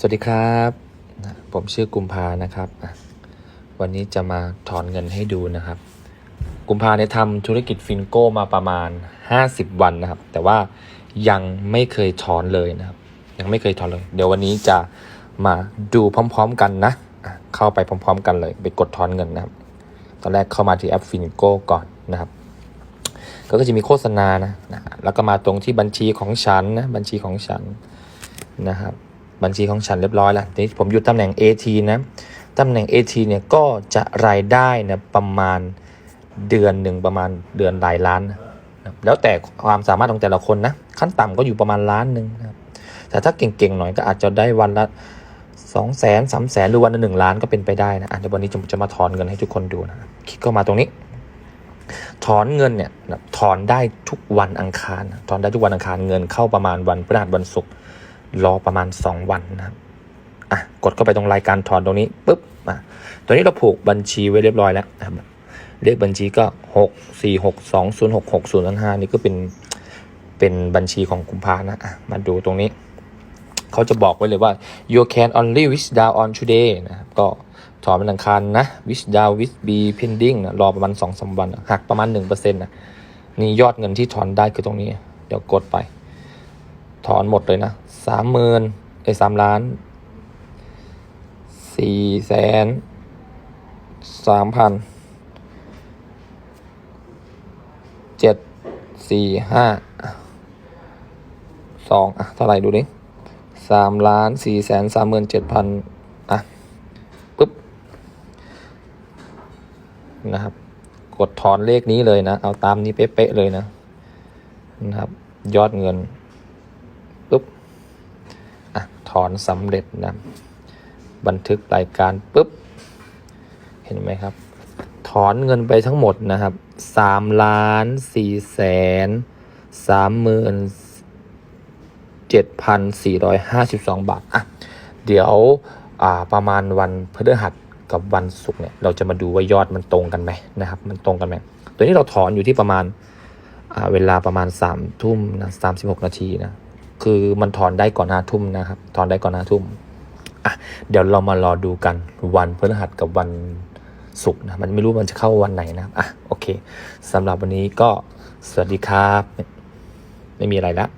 สวัสดีครับผมชื่อกุมภานะครับ วันนี้จะมาถอนเงินให้ดูนะครับ กุมภาเนี่ยทำธุรกิจฟินโก้มาประมาณ 50 วันนะครับ แต่ว่ายังไม่เคยถอนเลยนะครับ ยังไม่เคยถอนเลย เดี๋ยววันนี้จะมาดูพร้อม ๆ กันนะ เข้าไปพร้อม ๆ กันเลย ไปกดถอนเงินนะครับ ตอนแรกเข้ามาที่แอปฟินโก้ก่อนนะครับ ก็จะมีโฆษณานะ แล้วก็มาตรงที่บัญชีของฉันนะ บัญชีของฉันนะครับ บัญชีของฉันเรียบร้อยแล้วทีนี้ผมอยู่ตำแหน่ง AT นะตำแหน่ง AT เนี่ยก็จะรายได้นะประมาณเดือนหนึ่งประมาณเดือนหลายล้านนะแล้วแต่ความสามารถของแต่ละคนนะขั้นต่ำก็อยู่ประมาณล้านหนึ่งนะครับแต่ถ้าเก่งๆหน่อยก็อาจจะได้วันละสองแสนสามแสนหรือวันละหนึ่งล้านก็เป็นไปได้นะเดี๋ยววันนี้จะจะมาถอนเงินให้ทุกคนดูนะคลิกเข้ามาตรงนี้ ถอนเงินเนี่ยถอนได้ทุกวันอังคาร ถอนได้ทุกวันอังคารเงินเข้าประมาณวันพฤหัสวันศุกร์ รอประมาณ 2 วันนะครับอะกดเข้าไปตรงรายการถอนตรงนี้ปุ๊บอะตัวนี้เราผูกบัญชีไว้เรียบร้อยแล้วนะครับเลขบัญชีก็ 6 4 6 2 0 6 6 0 5นี่ก็เป็นเป็นบัญชีของกุมภานะอะมาดูตรงนี้ เขาจะบอกไว้เลยว่า you can only wish down on today นะครับก็ถอนเป็นอังคารนะ wish down wish be pending นะรอประมาณ2อสวันนะหักประมาณ1%นะนี่ยอดเงินที่ถอนได้คือตรงนี้ เดี๋ยวกดไป ถอนหมดเลยนะสามหมื่นไอ้สามล้านสี่แสนสามพันเจ็ดสี่ห้าสองอะเท่าไหร่ดูดิสามล้านสี่แสนสามหมื่นเจ็ดพันอะปุ๊บนะครับ กดถอนเลขนี้เลยนะ เอาตามนี้เป๊ะๆเลยนะนะครับ ยอดเงิน อะถอนสำเร็จนะบันทึกรายการปุ๊บ เห็นไหมครับ ถอนเงินไปทั้งหมดนะครับสามล้านสี่แสนสามหมื่น7,452บาท อะ เดี๋ยวประมาณวันพฤหัสกับวันศุกร์เนี่ย เราจะมาดูว่ายอดมันตรงกันไหมนะครับ มันตรงกันไหมตัวนี้เราถอนอยู่ที่ประมาณเวลาประมาณ3ามทุ่มนะสามสิบหกนาทีนะ คือมันถอนได้ก่อนห้าทุ่มนะครับ ถอนได้ก่อนห้าทุ่มอะเดี๋ยวเรามารอดูกันวันพฤหัสกับวันศุกร์นะมันไม่รู้มันจะเข้าวันไหนนะอะโอเคสำหรับวันนี้ก็สวัสดีครับ ไม่มีอะไรแล้ว